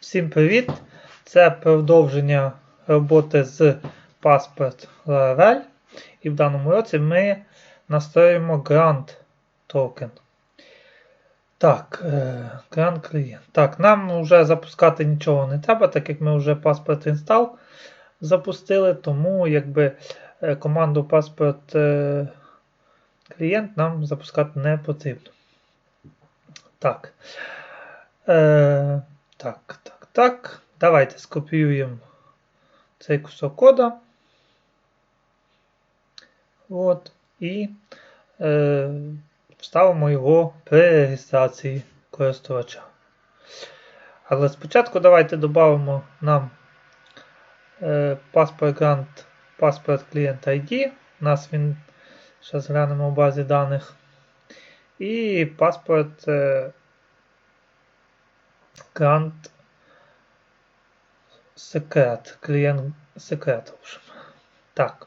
Всім привіт! Це продовження роботи з Passport Laravel. І в даному році ми настроїмо Grant токен. Так, е, Grant клієнт. Так, нам вже запускати нічого не треба, так як ми вже Passport Install запустили, тому якби е, команду е, клієнт нам запускати не потрібно. Так. Е, так, так. Давайте скопіюємо цей кусок кода. От, і е, вставимо його при реєстрації користувача. Але спочатку давайте додамо нам е, паспорт Grant, паспорт клієнт ID. У нас він, зараз глянемо в базі даних. І паспорт е, Grant секрет. Клієнт секрет. Так.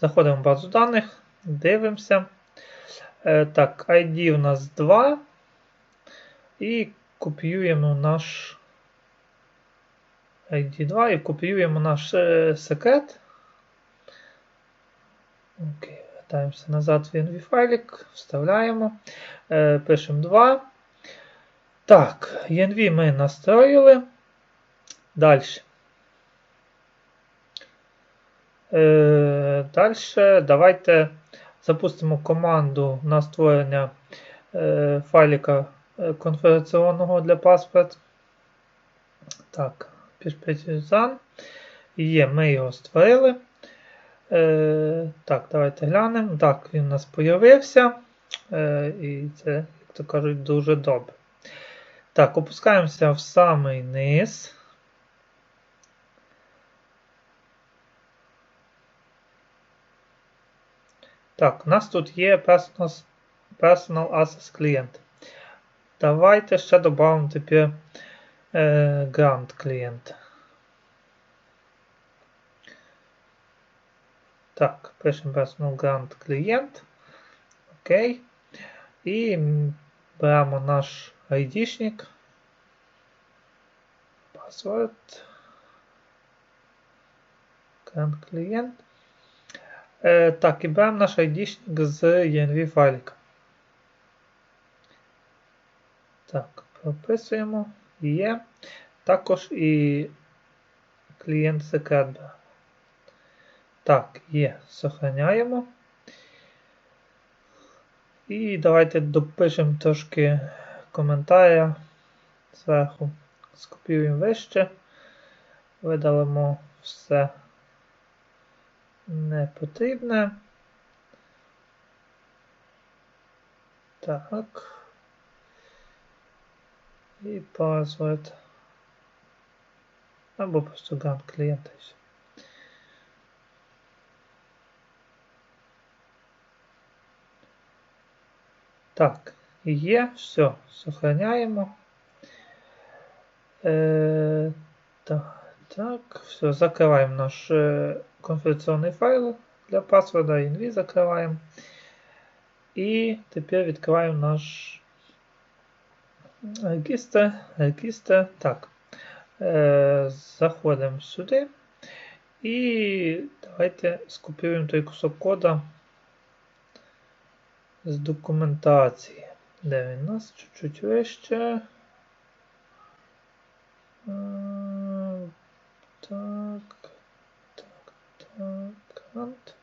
Заходимо в базу даних, дивимося. Е, так, ID у нас 2. І копіюємо наш ID 2 і копіюємо наш секрет. Окей, вертаємося назад в env файлик, вставляємо, е, пишемо 2. Так, env ми настроїли. Далі. Е, Далі давайте запустимо команду на створення е, файлика е, конфігураційного для паспорт. Так, Pishpetizan. Є, ми його створили. Е, так, давайте глянемо. Так, він у нас з'явився. Е, і це, як то кажуть, дуже добре. Так, опускаємося в самий низ. Так, у нас тут є Personal, personal Access Client. Давайте ще додамо тепер е, Grant клієнт. Так, пишемо Personal Grant клієнт. Окей. І беремо наш айдішник. Password. Grant клієнт. Е, так, і беремо наш айдішник з env файлика. Так, прописуємо. Є. Також і клієнт секрет беремо. Так, є. Сохраняємо. І давайте допишемо трошки коментаря зверху. Скопіюємо вище. Видалимо все не потрібне. Так. І password. Або просто грант клієнта. Так, є, все, сохраняємо. Е, так, так, все, закриваємо наш е, конфігураційний файл для паспорта, env закриваємо. І тепер відкриваємо наш регістр. регістр. Так, е, заходимо сюди. І давайте скопіюємо той кусок кода з документації. Де він у нас? Чуть-чуть вище. Так, так, так, грант.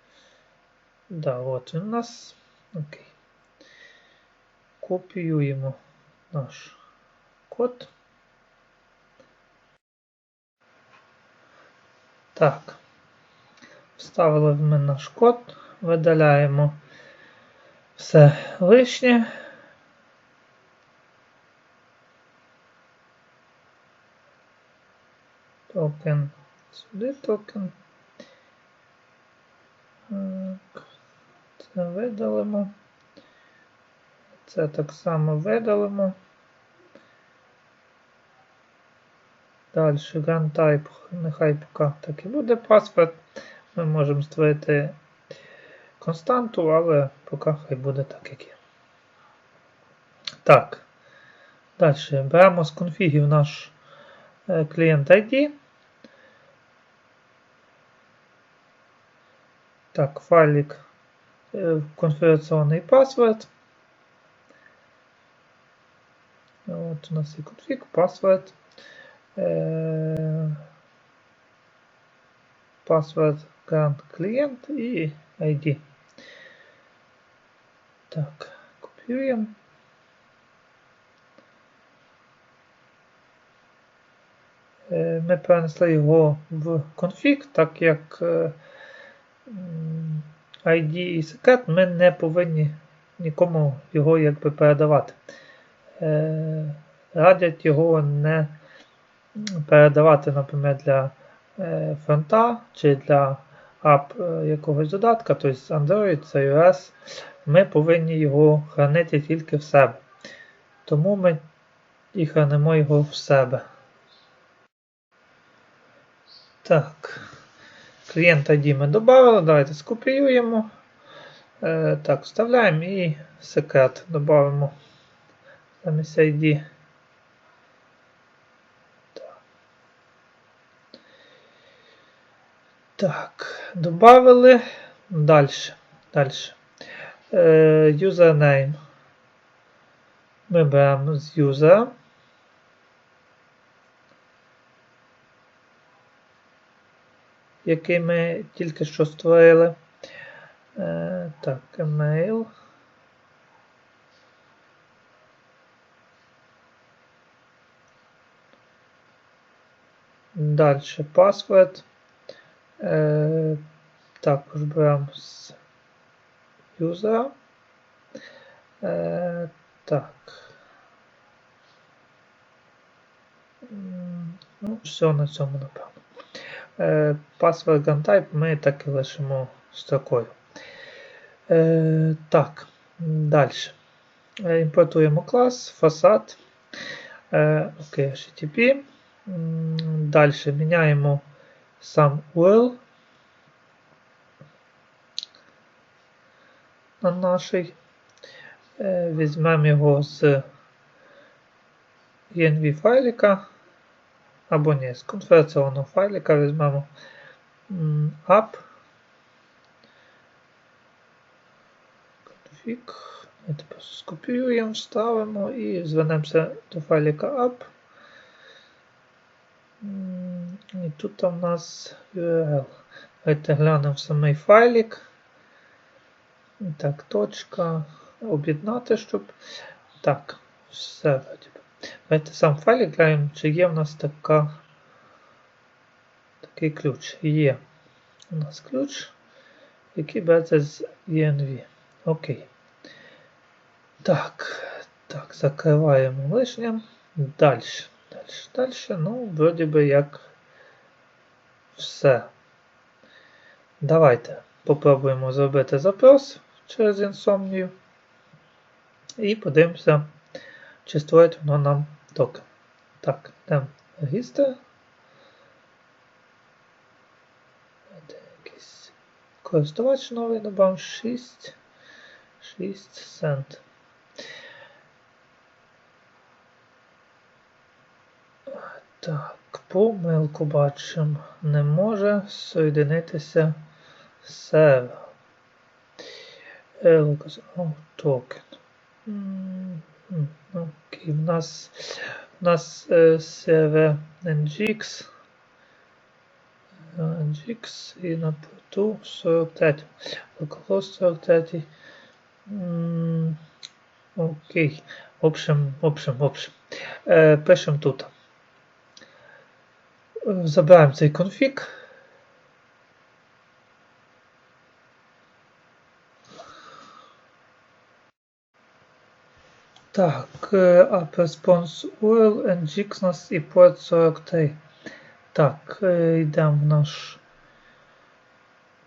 Да, от у нас. Окей. Копіюємо наш код. Так. Вставили в ми наш код, видаляємо все лишнє. Токен. Сюди токен. Це видалимо. Це так само видалимо. Далі GunType, нехай поки так і буде паспорт. Ми можемо створити константу, але поки хай буде так, як є. Так. Далі беремо з конфігів наш е, клієнт ID. Так, файлик е, конфігураційний паспорт. От у нас є конфиг, паспорт. Е, Паспорт grant клієнт і ID. Так, копіюємо. Е, Ми перенесли його в конфіг, так як е, м, ID і секрет ми не повинні нікому його якби передавати. Е, Радять його не передавати, наприклад, для е, фронта чи для ап е, якогось додатка, тобто Android, iOS, ми повинні його хранити тільки в себе. Тому ми і хранимо його в себе. Так, клієнт ID ми додали, давайте скопіюємо. Е, так, вставляємо і секрет додамо замість ID. Так. Добавили. Далі. Далі. Е, username. Ми беремо з юзера. Який ми тільки що створили. Е, так, email. Далі паспорт. Е, також беремо з юзера. Е, так. Ну, все на цьому, напевно. Е, Password GunType ми так і лишимо строкою. Е, так, далі. Е, Імпортуємо клас, фасад. Окей, HTTP. Далі міняємо сам URL на наший. Е, Візьмемо його з env файлика. Або ні, з конференційного файлика візьмемо app. Config. Ми тепер скопіюємо, вставимо і звернемося до файлика app. І тут у нас URL. Давайте глянемо самий файлик. Так, точка. Об'єднати, щоб. Так, все. Давайте сам файлик глянемо, чи є в нас така, такий ключ. Є у нас ключ, який береться з ENV. Окей. Так, так, закриваємо лишнє. Далі. Далі, далі. Ну, вроді би як все. Давайте попробуємо зробити запрос через Insomnia. І подивимося, чи створить воно нам токен. Так, в регістр. Користувач новий добав 6. 6 цент. Так, помилку бачимо. Не може соєдинитися сервер. Token. М, м, Окей, в нас у нас е, сервер NGX. Е, NGX і на порту 43. Localhost 43. М, Окей. В общем, в общем, в общем. Е, пишемо тут. Е, Забираємо цей конфіг. Так, response URL nginx нас і порт 43. Так, е, йдемо в наш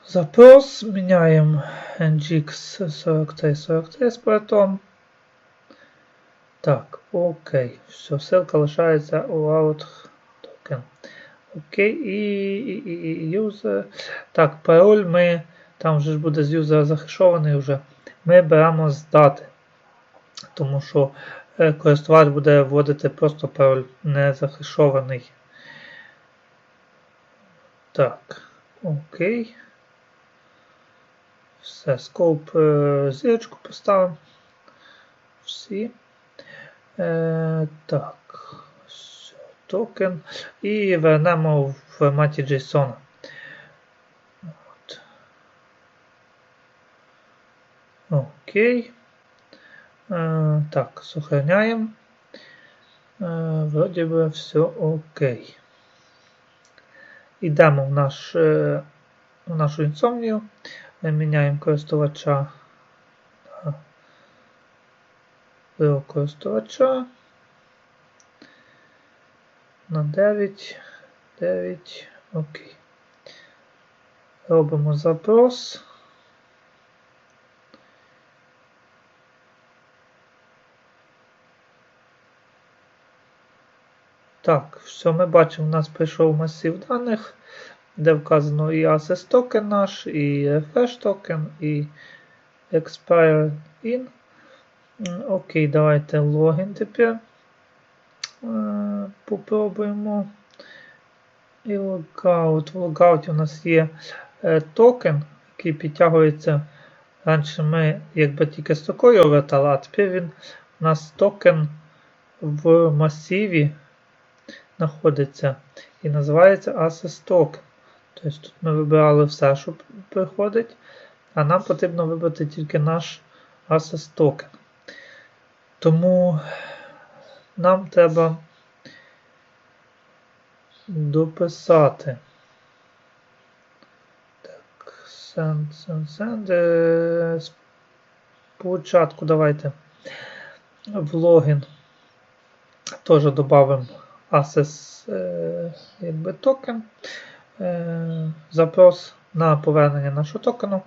запрос, міняємо nginx 43 43 з портом. Так, окей. Все, ссылка лишається out token. Окей, і, і, і, user. Так, пароль ми, там вже буде з юзера захешований вже. Ми беремо з дати. Тому що е, користувач буде вводити просто пароль не захешований Так, окей. Все, скоп е, зірочку поставимо. Всі. Е, так, все, токен. І вернемо в форматі JSON. От. Окей. Е, так, сохраняємо. Е, вроді би все окей. Йдемо в, наш, е, в нашу інсомнію. Міняємо користувача на користувача на 9. 9. Окей. Робимо запрос. Так, що ми бачимо, у нас прийшов масив даних, де вказано і Access токен наш, і Refresh токен, і Expire in. Окей, давайте логін тепер е, попробуємо. І логаут. В логауті у нас є е, токен, який підтягується. Раніше ми якби тільки з такою вертали, а тепер він у нас токен в масиві знаходиться і називається Access Token. Тобто тут ми вибирали все, що приходить, а нам потрібно вибрати тільки наш Access Token. Тому нам треба дописати. Так, send, send, send. Е, Спочатку давайте в логін теж додамо Access е, якби, токен. Е, запрос на повернення нашого токену.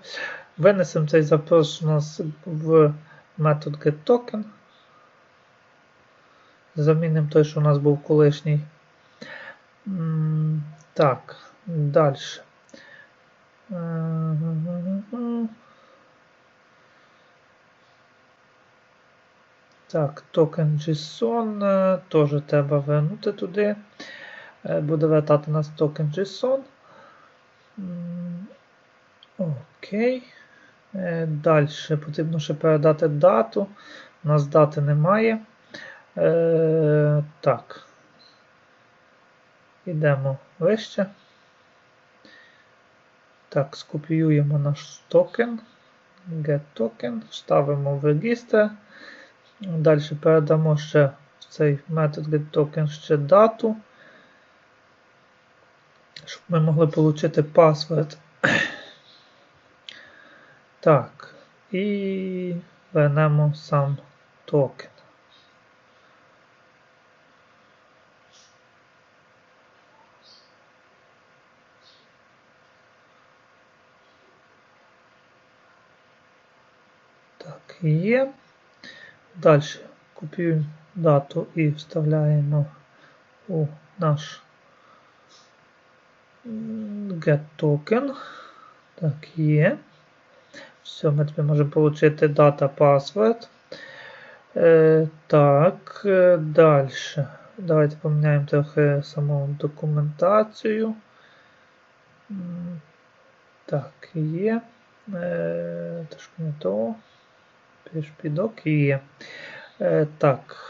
Винесемо цей запрос у нас в метод getToken. Замінимо той, що у нас був колишній. Так, далі. Так, токен JSON е, теж треба вернути туди. Е, буде вертати нас токен JSON. Окей. Е, Далі потрібно ще передати дату. У нас дати немає. Так. Йдемо вище. Так, скопіюємо наш токен. Get token, ставимо в регістр. Далі передамо ще в цей метод getToken ще дату, щоб ми могли отримати паспорт. Так, і вернемо сам токен. Так, є. Далі копіюємо дату і вставляємо у наш getToken. Так, є. Все, ми тепер можемо отримати дата password. Е, Так, е, далі. Давайте поміняємо трохи саму документацію. Так, є. Е, Трошки не того. PHP є. Е, Так.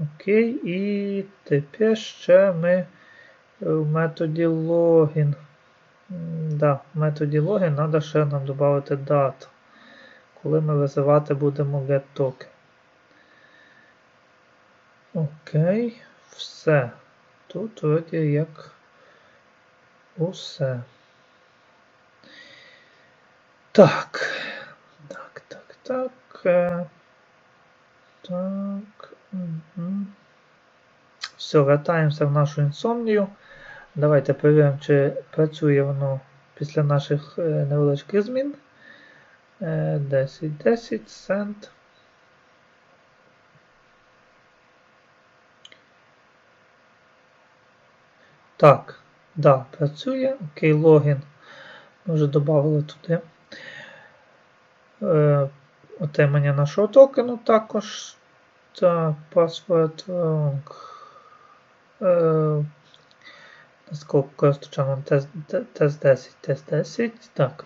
Окей, і тепер ще ми в методі login. Да, в методі login треба ще нам додати дату, коли ми визивати будемо getToken. Окей, все. Тут вроді як усе. Так. Так. Е, так. Угу. Все, вертаємося в нашу інсомнію. Давайте перевіримо, чи працює воно після наших е, невеличких змін. 10, 10, сент. Так, да, працює. Окей, логін. Ми вже додали туди. Отримання нашого токену також. Так, password. Наскільки користувачам тест, 10, тест 10. Так.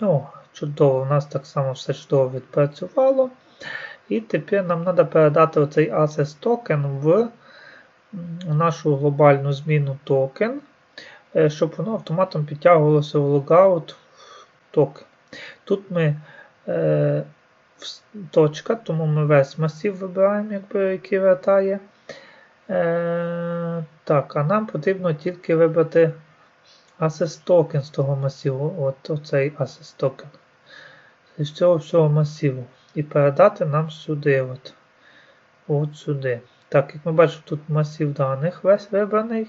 О, чудово, у нас так само все чудово відпрацювало. І тепер нам треба передати оцей access токен в нашу глобальну зміну токен, щоб воно автоматом підтягувалося в logout токен. Тут ми е, точка, тому ми весь масив вибираємо, якби, який вертає. Е, так, а нам потрібно тільки вибрати access токен з того масиву. От оцей access токен. З цього всього масиву. І передати нам сюди. От, от сюди. Так, як ми бачимо, тут масив даних весь вибраний.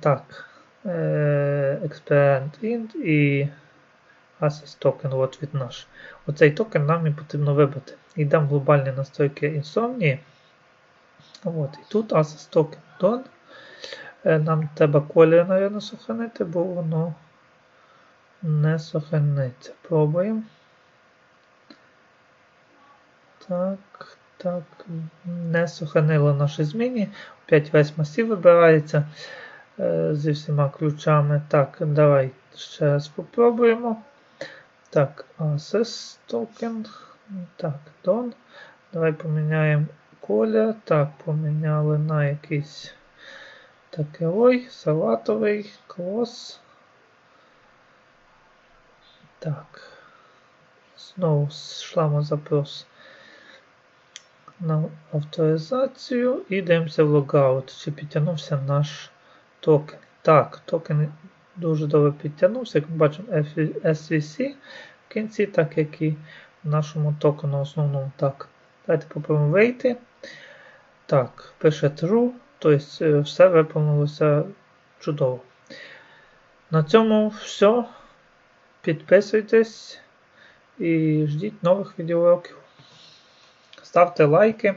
Так. е, Experiment int і access токен, от від наш. Оцей токен нам і потрібно вибрати. Йдемо в глобальні настройки Insomnia. От, і тут access токен done. Е, Нам треба колір, напевно, сохранити, бо воно не сохраниться. Пробуємо. Так, так. Не сохранило наші зміни. Опять весь масив вибирається зі всіма ключами. Так, давай ще раз попробуємо. Так, access токен. Так, done. Давай поміняємо колір. Так, поміняли на якийсь такий салатовий клас. Так. Знову шлемо запрос на авторизацію і дивимося в логаут, чи підтягнувся наш токен. Так, токен дуже добре підтягнувся, як ми бачимо SVC в кінці, так як і в нашому токену основному. Так. Давайте попробуємо вийти. Так, пише true, тобто е, все виповнилося чудово. На цьому все. Підписуйтесь і ждіть нових відеоуроків. Ставте лайки.